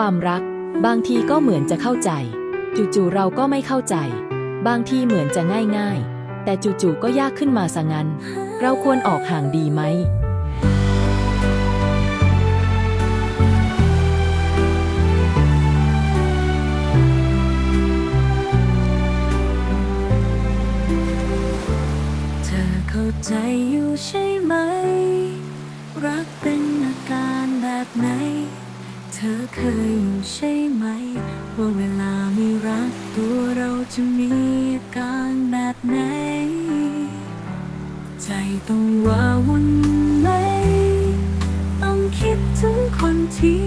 ความรัก บางทีก็เหมือนจะเข้าใจ จู่ๆเราก็ไม่เข้าใจ บางทีเหมือนจะง่ายๆ แต่จู่ๆก็ยากขึ้นมาซะงั้น เราควรออกห่างดีไหมเธอเข้าใจอยู่ใช่ อเคยอยู่ใช่ไหม ว่าเวลาไม่รักตัวเราจะมีอาการแบบไหน ใจต้องว่าวุ่นไหม ต้องคิดถึงคนที่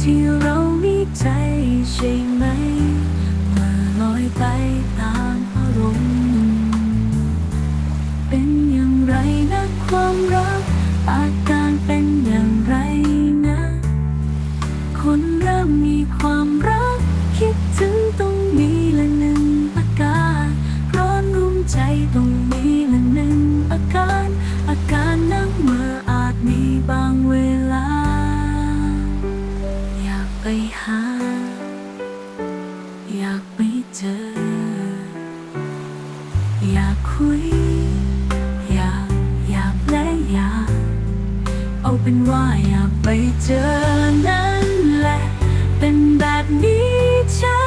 ที่เรามีใจใช่ไหมเมื่อลอยไปตามอารมณ์เป็นอย่างไรนะความรักอาก หา อยากไปเจอ อยากคุย อยาก อยากและอยาก เอาเป็นว่าอยากไปเจอนั้นแหละ เป็นแบบนี้ใช่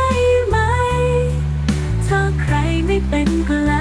ไหม ถ้าใครไม่เป็นก็แล้ว